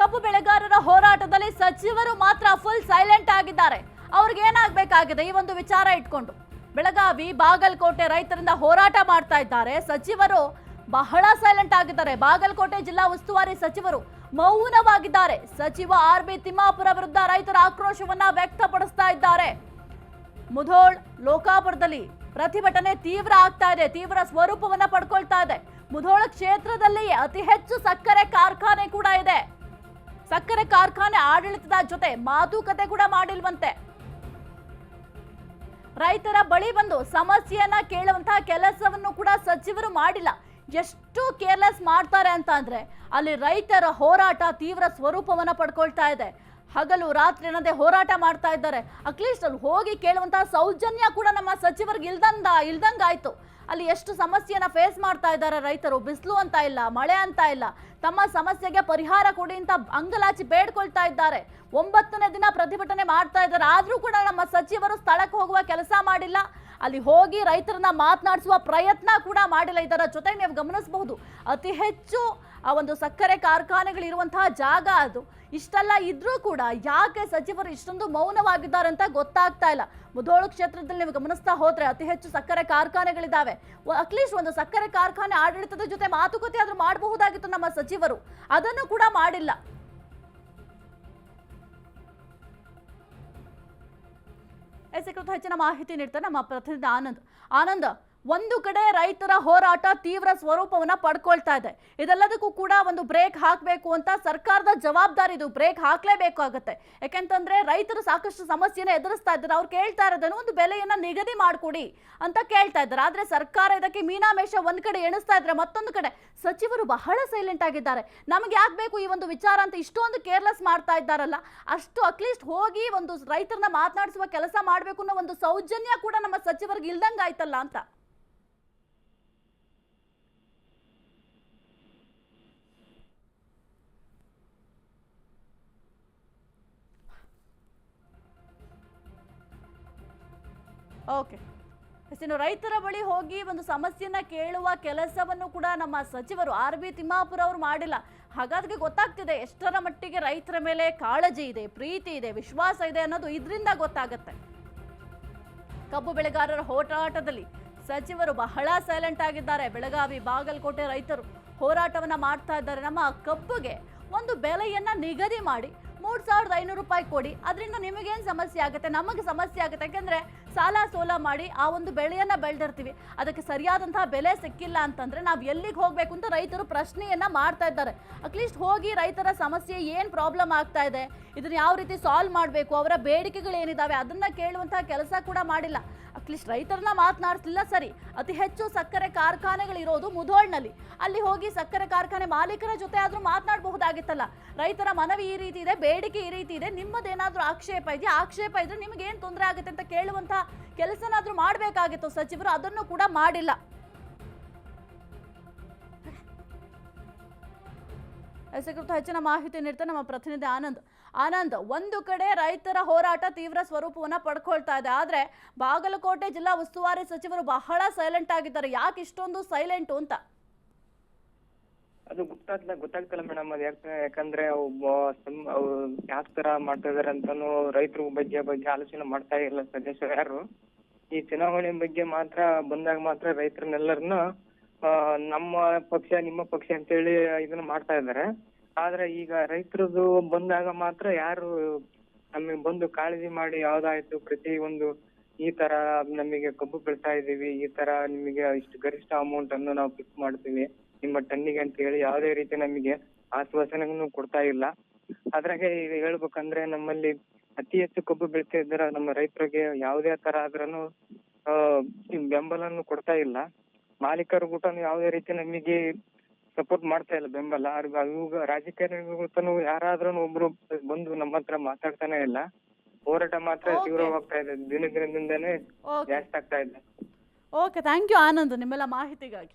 ಕಬ್ಬು ಬೆಳೆಗಾರರ ಹೋರಾಟದಲ್ಲಿ ಸಚಿವರು ಮಾತ್ರ ಫುಲ್ ಸೈಲೆಂಟ್ ಆಗಿದ್ದಾರೆ. ಅವ್ರಿಗೆ ಏನಾಗಬೇಕಾಗಿದೆ? ಈ ಒಂದು ವಿಚಾರ ಇಟ್ಕೊಂಡು. ಬೆಳಗಾವಿ, ಬಾಗಲಕೋಟೆ ರೈತರಿಂದ ಹೋರಾಟ ಮಾಡ್ತಾ ಇದ್ದಾರೆ. ಸಚಿವರು ಬಹಳ ಸೈಲೆಂಟ್ ಆಗಿದ್ದಾರೆ. ಬಾಗಲಕೋಟೆ ಜಿಲ್ಲಾ ಉಸ್ತುವಾರಿ ಸಚಿವರು ಮೌನವಾಗಿದ್ದಾರೆ. ಸಚಿವ ಆರ್ ಬಿ ತಿಮ್ಮಾಪುರ ವಿರುದ್ಧ ರೈತರ ಆಕ್ರೋಶವನ್ನ ವ್ಯಕ್ತಪಡಿಸ್ತಾ ಇದ್ದಾರೆ. ಮುಧೋಳ್ ಲೋಕಾಪುರದಲ್ಲಿ ಪ್ರತಿಭಟನೆ ತೀವ್ರ ಆಗ್ತಾ ಇದೆ. ತೀವ್ರ ಸ್ವರೂಪವನ್ನ ಪಡ್ಕೊಳ್ತಾ ಇದೆ. ಮುಧೋಳ ಕ್ಷೇತ್ರದಲ್ಲಿ ಅತಿ ಹೆಚ್ಚು ಸಕ್ಕರೆ ಕಾರ್ಖಾನೆ ಕೂಡ ಇದೆ. ಸಕ್ಕರೆ ಕಾರ್ಖಾನೆ ಆಡಳಿತದ ಜೊತೆ ಮಾತುಕತೆ ಕೂಡ ಮಾಡಿಲ್ವಂತೆ. ರೈತರ ಬಳಿ ಬಂದು ಸಮಸ್ಯೆಯನ್ನ ಕೇಳುವಂತಹ ಕೆಲಸವನ್ನು ಕೂಡ ಸಚಿವರು ಮಾಡಿಲ್ಲ. ಎಷ್ಟು ಕೇರ್ಲೆಸ್ ಮಾಡ್ತಾರೆ ಅಂತ ಅಂದ್ರೆ ಅಲ್ಲಿ ರೈತರ ಹೋರಾಟ ತೀವ್ರ ಸ್ವರೂಪವನ್ನ ಪಡ್ಕೊಳ್ತಾ ಇದೆ. ಹಗಲು ರಾತ್ರಿ ಅನ್ನದೇ ಹೋರಾಟ ಮಾಡ್ತಾ ಇದ್ದಾರೆ. ಅಟ್ಲೀಸ್ಟ್ ಅಲ್ಲಿ ಹೋಗಿ ಕೇಳುವಂತಹ ಸೌಜನ್ಯ ಕೂಡ ನಮ್ಮ ಸಚಿವರಿಗೆ ಇಲ್ದಂದ, ಇಲ್ದಂಗಾಯ್ತು. ಅಲ್ಲಿ ಎಷ್ಟು ಸಮಸ್ಯೆಯನ್ನು ಫೇಸ್ ಮಾಡ್ತಾ ಇದ್ದಾರೆ ರೈತರು. ಬಿಸಿಲು ಅಂತ ಇಲ್ಲ, ಮಳೆ ಅಂತ ಇಲ್ಲ. ತಮ್ಮ ಸಮಸ್ಯೆಗೆ ಪರಿಹಾರ ಕೊಡಿ ಅಂತ ಅಂಗಲಾಚಿ ಬೇಡ್ಕೊಳ್ತಾ ಇದ್ದಾರೆ. ಒಂಬತ್ತನೇ ದಿನ ಪ್ರತಿಭಟನೆ ಮಾಡ್ತಾ ಇದ್ದಾರೆ. ಆದರೂ ಕೂಡ ನಮ್ಮ ಸಚಿವರು ಸ್ಥಳಕ್ಕೆ ಹೋಗುವ ಕೆಲಸ ಮಾಡಿಲ್ಲ. ಅಲ್ಲಿ ಹೋಗಿ ರೈತರನ್ನ ಮಾತನಾಡಿಸುವ ಪ್ರಯತ್ನ ಕೂಡ ಮಾಡಿಲ್ಲ ಇದರ ಜೊತೆಗೆ ನೀವು ಗಮನಿಸಬಹುದು. ಅತಿ ಹೆಚ್ಚು ಆ ಒಂದು ಸಕ್ಕರೆ ಕಾರ್ಖಾನೆಗಳಿರುವಂತಹ ಜಾಗ ಅದು. ಇಷ್ಟೆಲ್ಲ ಇದ್ರೂ ಕೂಡ ಯಾಕೆ ಸಚಿವರು ಇಷ್ಟೊಂದು ಮೌನವಾಗಿದ್ದಾರೆ ಅಂತ ಗೊತ್ತಾಗ್ತಾ ಇಲ್ಲ. ಮುಧೋಳು ಕ್ಷೇತ್ರದಲ್ಲಿ ನೀವು ಗಮನಿಸ್ತಾ ಹೋದ್ರೆ ಅತಿ ಹೆಚ್ಚು ಸಕ್ಕರೆ ಕಾರ್ಖಾನೆಗಳಿದ್ದಾವೆ. ಅಟ್ಲೀಸ್ಟ್ ಒಂದು ಸಕ್ಕರೆ ಕಾರ್ಖಾನೆ ಆಡಳಿತದ ಜೊತೆ ಮಾತುಕತೆ ಆದ್ರೂ ಮಾಡಬಹುದಾಗಿತ್ತು ನಮ್ಮ ಸಚಿವರು. ಅದನ್ನು ಕೂಡ ಮಾಡಿಲ್ಲ. ಎಸ್ ಕುರಿತು ಹೆಚ್ಚಿನ ಮಾಹಿತಿ ನೀಡ್ತಾರೆ ನಮ್ಮ ಪ್ರತಿನಿಧಿ ಆನಂದ್. ಆನಂದ್ ಒಂದು ಕಡೆ ರೈತರ ಹೋರಾಟ ತೀವ್ರ ಸ್ವರೂಪವನ್ನ ಪಡ್ಕೊಳ್ತಾ ಇದೆ. ಇದೆಲ್ಲದಕ್ಕೂ ಕೂಡ ಒಂದು ಬ್ರೇಕ್ ಹಾಕಬೇಕು ಅಂತ ಸರ್ಕಾರದ ಜವಾಬ್ದಾರಿ ಇದು. ಬ್ರೇಕ್ ಹಾಕಲೇಬೇಕಾಗುತ್ತೆ ಯಾಕೆಂತಂದ್ರೆ ರೈತರು ಸಾಕಷ್ಟು ಸಮಸ್ಯೆನ ಎದುರಿಸ್ತಾ ಇದ್ದಾರೆ. ಅವ್ರು ಕೇಳ್ತಾ ಇರೋದನ್ನು ಒಂದು ಬೆಲೆಯನ್ನ ನಿಗದಿ ಮಾಡಿಕೊಡಿ ಅಂತ ಕೇಳ್ತಾ ಇದ್ದಾರೆ. ಆದ್ರೆ ಸರ್ಕಾರ ಇದಕ್ಕೆ ಮೀನಾಮೇಷ ಒಂದ್ ಕಡೆ ಎಣಿಸ್ತಾ ಇದ್ರೆ ಮತ್ತೊಂದು ಕಡೆ ಸಚಿವರು ಬಹಳ ಸೈಲೆಂಟ್ ಆಗಿದ್ದಾರೆ. ನಮ್ಗೆ ಯಾಕೆ ಬೇಕು ಈ ಒಂದು ವಿಚಾರ ಅಂತ ಇಷ್ಟೊಂದು ಕೇರ್ಲೆಸ್ ಮಾಡ್ತಾ ಇದ್ದಾರಲ್ಲ. ಅಷ್ಟು ಅಟ್ಲೀಸ್ಟ್ ಹೋಗಿ ಒಂದು ರೈತರನ್ನ ಮಾತನಾಡಿಸುವ ಕೆಲಸ ಮಾಡಬೇಕು ಅನ್ನೋ ಒಂದು ಸೌಜನ್ಯ ಕೂಡ ನಮ್ಮ ಸಚಿವರಿಗೆ ಇಲ್ದಂಗೆ ಆಯ್ತಲ್ಲ ಅಂತ. ಓಕೆ ಇನ್ನು ರೈತರ ಬಳಿ ಹೋಗಿ ಒಂದು ಸಮಸ್ಯೆನ ಕೇಳುವ ಕೆಲಸವನ್ನು ಕೂಡ ನಮ್ಮ ಸಚಿವರು ಆರ್ ಬಿ ತಿಮ್ಮಾಪುರ ಅವರು ಮಾಡಿಲ್ಲ. ಹಾಗಾದ್ರೆ ಗೊತ್ತಾಗ್ತಿದೆ, ಎಷ್ಟರ ಮಟ್ಟಿಗೆ ರೈತರ ಮೇಲೆ ಕಾಳಜಿ ಇದೆ, ಪ್ರೀತಿ ಇದೆ, ವಿಶ್ವಾಸ ಇದೆ ಅನ್ನೋದು ಇದರಿಂದ ಗೊತ್ತಾಗುತ್ತೆ. ಕಬ್ಬು ಬೆಳೆಗಾರರ ಹೋರಾಟದಲ್ಲಿ ಸಚಿವರು ಬಹಳ ಸೈಲೆಂಟ್ ಆಗಿದ್ದಾರೆ. ಬೆಳಗಾವಿ, ಬಾಗಲಕೋಟೆ ರೈತರು ಹೋರಾಟವನ್ನ ಮಾಡ್ತಾ ಇದ್ದಾರೆ. ನಮ್ಮ ಕಬ್ಬುಗೆ ಒಂದು ಬೆಲೆಯನ್ನ ನಿಗದಿ ಮಾಡಿ ಮೂರ್ ಸಾವಿರದ ಐನೂರು ರೂಪಾಯಿ ಕೊಡಿ. ಅದರಿಂದ ನಿಮಗೇನು ಸಮಸ್ಯೆ ಆಗುತ್ತೆ? ನಮಗೆ ಸಮಸ್ಯೆ ಆಗುತ್ತೆ. ಯಾಕಂದ್ರೆ ಸಾಲ ಸೋಲ ಮಾಡಿ ಆ ಒಂದು ಬೆಳೆಯನ್ನ ಬೆಳೆದಿರ್ತೀವಿ. ಅದಕ್ಕೆ ಸರಿಯಾದಂತಹ ಬೆಲೆ ಸಿಕ್ಕಿಲ್ಲ ಅಂತಂದ್ರೆ ನಾವು ಎಲ್ಲಿಗೆ ಹೋಗ್ಬೇಕು ಅಂತ ರೈತರು ಪ್ರಶ್ನೆಯನ್ನ ಮಾಡ್ತಾ ಇದ್ದಾರೆ. ಅಟ್ಲೀಸ್ಟ್ ಹೋಗಿ ರೈತರ ಸಮಸ್ಯೆ ಏನ್ ಪ್ರಾಬ್ಲಮ್ ಆಗ್ತಾ ಇದೆ, ಇದನ್ನ ಯಾವ ರೀತಿ ಸಾಲ್ವ್ ಮಾಡಬೇಕು, ಅವರ ಬೇಡಿಕೆಗಳು ಏನಿದಾವೆ ಅದನ್ನ ಕೇಳುವಂತಹ ಕೆಲಸ ಕೂಡ ಮಾಡಿಲ್ಲ. ಅಟ್ಲೀಸ್ಟ್ ರೈತರನ್ನ ಮಾತನಾಡಿಸ್ಲಿಲ್ಲ ಸರಿ. ಅತಿ ಹೆಚ್ಚು ಸಕ್ಕರೆ ಕಾರ್ಖಾನೆಗಳಿರೋದು ಮುಧೋಳ್ನಲ್ಲಿ. ಅಲ್ಲಿ ಹೋಗಿ ಸಕ್ಕರೆ ಕಾರ್ಖಾನೆ ಮಾಲೀಕರ ಜೊತೆ ಆದರೂ ಮಾತನಾಡಬಹುದಾಗಿತ್ತಲ್ಲ. ರೈತರ ಮನವಿ ಈ ರೀತಿ ಇದೆ, ಬೇಡಿಕೆ ಈ ರೀತಿ ಇದೆ, ನಿಮ್ಮದೇನಾದರೂ ಆಕ್ಷೇಪ ಇದೆಯಾ? ಆಕ್ಷೇಪ ಇದ್ರೆ ನಿಮಗೇನು ತೊಂದರೆ ಆಗುತ್ತೆ ಅಂತ ಕೇಳುವಂತ ಕೆಲಸನಾದ್ರೂ ಮಾಡಬೇಕಾಗಿತ್ತು ಸಚಿವರು, ಅದನ್ನು ಕೂಡ ಮಾಡಿಲ್ಲ. ಕುರಿತು ಹೆಚ್ಚಿನ ಮಾಹಿತಿ ನೀಡ್ತಾ ನಮ್ಮ ಪ್ರತಿನಿಧಿ ಆನಂದ್. ಆನಂದ್, ಒಂದು ಕಡೆ ರೈತರ ಹೋರಾಟ ತೀವ್ರ ಸ್ವರೂಪವನ್ನ ಪಡ್ಕೊಳ್ತಾ ಇದೆ. ಆದ್ರೆ ಬಾಗಲಕೋಟೆ ಜಿಲ್ಲಾ ಉಸ್ತುವಾರಿ ಸಚಿವರು ಬಹಳ ಸೈಲೆಂಟ್ ಆಗಿದ್ದಾರೆ. ಯಾಕೆ ಇಷ್ಟೊಂದು ಸೈಲೆಂಟ್ ಅಂತ? ಅದು ಗೊತ್ತಾಗ್ಲ ಗೊತ್ತಾಗ್ತಲ್ಲ ಮೇಡಮ್ ಅದು ಯಾಕೆ, ಯಾಕಂದ್ರೆ ಅವು ಬ- ಸಂ- ಅವು ಯಾವ ತರ ಮಾಡ್ತಾ ಇದಾರೆ ಅಂತಾನು ರೈತರ ಬಗ್ಗೆ ಬಗ್ಗೆ ಆಲೋಚನೆ ಮಾಡ್ತಾ ಇಲ್ಲ ಸದಸ್ಯರು ಯಾರು. ಈ ಚುನಾವಣೆ ಬಗ್ಗೆ ಮಾತ್ರ, ಬಂದಾಗ ಮಾತ್ರ ರೈತರನ್ನೆಲ್ಲರನ್ನ ನಮ್ಮ ಪಕ್ಷ, ನಿಮ್ಮ ಪಕ್ಷ ಅಂತೇಳಿ ಇದನ್ನ ಮಾಡ್ತಾ ಇದಾರೆ. ಆದ್ರೆ ಈಗ ರೈತರದು ಬಂದಾಗ ಮಾತ್ರ ಯಾರು ನಮಗೆ ಬಂದು ಕಾಳಜಿ ಮಾಡಿ ಯಾವ್ದಾಯ್ತು, ಪ್ರತಿ ಒಂದು ಈ ತರ ನಮಗೆ ಕಬ್ಬು ಬೆಳ್ತಾ ಇದೀವಿ, ಈ ತರ ನಿಮಗೆ ಇಷ್ಟು ಗರಿಷ್ಠ ಅಮೌಂಟ್ ಅನ್ನು ನಾವು ಫಿಕ್ಸ್ ಮಾಡ್ತೀವಿ. ನಿಮ್ಮ ಟನ್ನಿಗೆ ಅಂತ ಹೇಳಿ ಯಾವುದೇ ರೀತಿ ನಮಗೆ ಆಶ್ವಾಸನೆಯನ್ನು ಕೊಡ್ತಾ ಇಲ್ಲ. ಅದ್ರಾಗೆ ಈಗ ಹೇಳ್ಬೇಕಂದ್ರೆ ನಮ್ಮಲ್ಲಿ ಅತಿ ಹೆಚ್ಚು ಕಬ್ಬು ಬೆಳೀತಾ ಇದ್ರೆ ನಮ್ಮ ರೈತರಿಗೆ ಯಾವುದೇ ತರ ಆದ್ರೂ ಆ ಬೆಂಬಲನ್ನು ಕೊಡ್ತಾ ಇಲ್ಲ. ಮಾಲೀಕರು ಕೂಡ ಯಾವುದೇ ರೀತಿ ನಮಗೆ ಸಪೋರ್ಟ್ ಮಾಡ್ತಾ ಇಲ್ಲ ಬೆಂಬಲ. ಇವಾಗ ರಾಜಕಾರಣಿಗಳು ಯಾರಾದ್ರೂ ಒಬ್ರು ಬಂದು ನಮ್ಮ ಹತ್ರ ಮಾತಾಡ್ತಾನೆ ಇಲ್ಲ. ಹೋರಾಟ ಮಾತ್ರ. ತೀವ್ರವಾಗ್ತಾ ಇದೆ. ದಿನ ದಿನದಿಂದಾನೇ ಜಾಸ್ತಿ ಆಗ್ತಾ ಇದೆ. ಓಕೆ ಥ್ಯಾಂಕ್ ಯು ಆನಂದ್ ನಿಮ್ಮೆಲ್ಲ ಮಾಹಿತಿಗಾಗಿ.